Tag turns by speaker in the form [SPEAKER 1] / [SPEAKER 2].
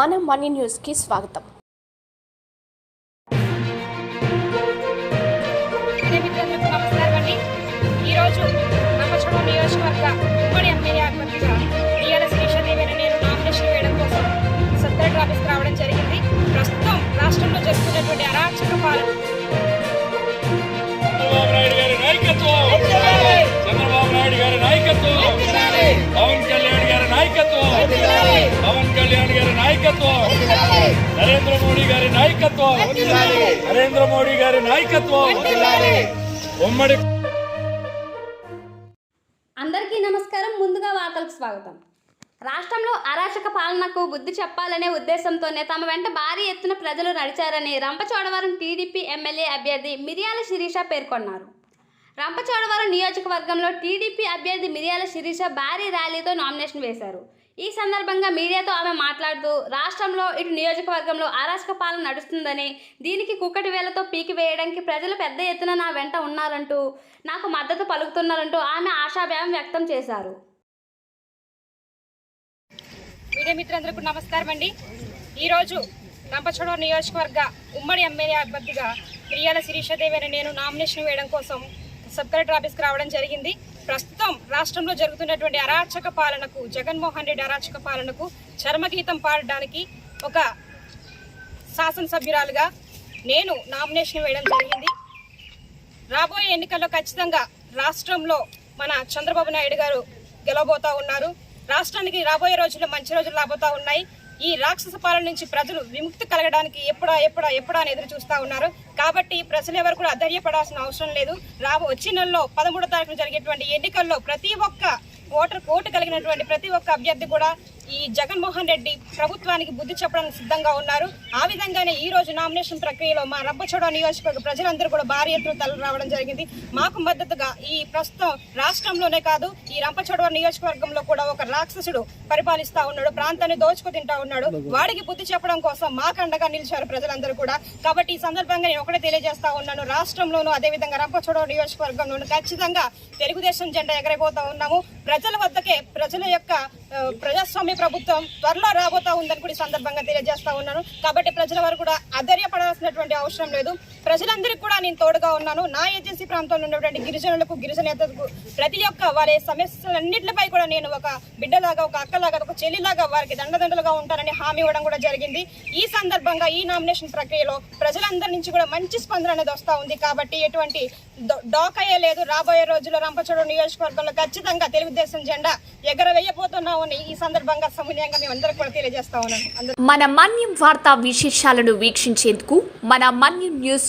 [SPEAKER 1] మన మనీ న్యూస్కి స్వాగతం.
[SPEAKER 2] మిత్రులకు నమస్కారం అండి ఈరోజు నమ్మచడం నియోజకవర్గ ఉమ్మడి ఎమ్మెల్యే అభ్యర్థిగా ఇయ్యాల శ్రీషదేవి అని నేను నామినేషన్ వేయడం కోసం సత్యరెడ్డి ఆఫీస్కి రావడం జరిగింది. ప్రస్తుతం రాష్ట్రంలో జరుగుతున్నటువంటి అరాచక పాలన.
[SPEAKER 3] చంద్రబాబు నాయుడు గారి నాయకత్వం! చంద్రబాబు నాయుడు గారి నాయకత్వం! పవన్ కళ్యాణ్ గారి నాయకత్వం! నాయకత్వం. నరేంద్ర మోడీ గారి నాయకత్వం. నరేంద్ర మోడీ గారి నాయకత్వం. ఉమ్మడి
[SPEAKER 4] అందరికీ నమస్కారం. ముందుగా వార్తలకు స్వాగతం. రాష్ట్రంలో అరాచక పాలనకు బుద్ధి చెప్పాలనే ఉద్దేశంతోనే తమ వెంట భారీ ఎత్తున ప్రజలు నడిచారని రంపచోడవరం టీడీపీ ఎమ్మెల్యే అభ్యర్థి మిరియాల శిరీష పేర్కొన్నారు. రంపచోడవరం నియోజకవర్గంలో టీడీపీ అభ్యర్థి మిరియాల శిరీష భారీ ర్యాలీతో నామినేషన్ వేశారు. ఈ సందర్భంగా మీడియాతో ఆమె మాట్లాడుతూ రాష్ట్రంలో ఇటు నియోజకవర్గంలో అరాచక పాలన నడుస్తుందని దీనికి కుక్కటి వేలతో పీకి వేయడానికి ప్రజలు పెద్ద ఎత్తున నా వెంట ఉన్నారంటూ నాకు మద్దతు పలుకుతున్నారంటూ ఆమె ఆశాభావం వ్యక్తం చేశారు.
[SPEAKER 2] మీడియా మిత్రులందరికీ నమస్కారం అండి. ఈరోజు రంపచోడ నియోజకవర్గ ఉమ్మడి ఎమ్మెల్యే అభ్యర్థిగా ప్రియాల శిరీషదేవి అని నేను నామినేషన్ వేయడం కోసం సబ్ కలెక్టర్ ఆఫీస్కి రావడం జరిగింది. ప్రస్తుతం రాష్ట్రంలో జరుగుతున్నటువంటి అరాచక పాలనకు జగన్మోహన్ రెడ్డి అరాచక పాలనకు చర్మగీతం పాడడానికి ఒక శాసనసభ్యురాలుగా నేను నామినేషన్ వేయడం జరిగింది. రాబోయే ఎన్నికల్లో ఖచ్చితంగా రాష్ట్రంలో మన చంద్రబాబు నాయుడు గారు గెలవబోతా ఉన్నారు. రాష్ట్రానికి రాబోయే రోజుల్లో మంచి రోజులు రాబోతా ఉన్నాయి. ఈ రాక్షస పాలన నుంచి ప్రజలు విముక్తి కలగడానికి ఎప్పుడా ఎప్పుడా ఎప్పుడా అని ఎదురు చూస్తూ ఉన్నారు. కాబట్టి ప్రజలు ఎవరు కూడా అధైర్యపడాల్సిన అవసరం లేదు. రాబో వచ్చే నెలలో పదమూడో తారీఖున జరిగేటువంటి ఎన్నికల్లో ప్రతి ఒక్క ఓటర్ ఓటు కలిగినటువంటి ప్రతి ఒక్క అభ్యర్థి కూడా ఈ జగన్మోహన్ రెడ్డి ప్రభుత్వానికి బుద్ధి చెప్పడానికి సిద్ధంగా ఉన్నారు. ఆ విధంగానే ఈ రోజు నామినేషన్ ప్రక్రియలో మా రంపచోడ నియోజకవర్గ ప్రజలందరూ కూడా భారీ ఎత్తున తరలి రావడం జరిగింది. మాకు మద్దతుగా ఈ ప్రస్తుతం రాష్ట్రంలోనే కాదు ఈ రంపచోడ నియోజకవర్గంలో కూడా ఒక రాక్షసుడు పరిపాలిస్తా ఉన్నాడు ప్రాంతాన్ని దోచుకు తింటా ఉన్నాడు. వాడికి బుద్ధి చెప్పడం కోసం మాకు అండగా నిలిచారు ప్రజలందరూ కూడా. కాబట్టి ఈ సందర్భంగా నేను ఒకటే తెలియజేస్తా ఉన్నాను. రాష్ట్రంలోనూ అదేవిధంగా రంపచోడ నియోజకవర్గంలోనూ ఖచ్చితంగా తెలుగుదేశం జెండా ఎగరబోతా ఉన్నాము. ప్రజల వద్దకే ప్రజల యొక్క ప్రజాస్వామ్య ప్రభుత్వం త్వరలో రాబోతా ఉందని కూడా ఈ సందర్భంగా తెలియజేస్తా ఉన్నాను. కాబట్టి ప్రజల వారు కూడా అధైర్యపడాల్సినటువంటి అవసరం లేదు. ప్రజలందరికీ కూడా నేను తోడుగా ఉన్నాను. నా ఏజెన్సీ ప్రాంతంలో ఉన్నటువంటి గిరిజనులకు గిరిజనేతలకు ప్రతి ఒక్క వారి సమస్యలన్నింటిపై కూడా నేను ఒక బిడ్డలాగా ఒక అక్కలాగా ఒక చెల్లిలాగా వారికి దండదండలుగా ఉంటానని హామీ ఇవ్వడం కూడా జరిగింది. ఈ సందర్భంగా ఈ నామినేషన్ ప్రక్రియలో ప్రజలందరి నుంచి కూడా మంచి స్పందన అనేది వస్తూ ఉంది. కాబట్టి ఎటువంటి డోకయ్యే లేదు. రాబోయే రోజుల్లో రంపచోడు నియోజకవర్గంలో ఖచ్చితంగా తెలుగుదేశం జెండా ఎగరవేయబోతున్నామని ఈ సందర్భంగా సమన్యంగా మేము అందరికి కూడా తెలియజేస్తా ఉన్నాను
[SPEAKER 5] మన మన్యం వార్తా విశేషాలను వీక్షించేందుకు మన మన్యం న్యూస్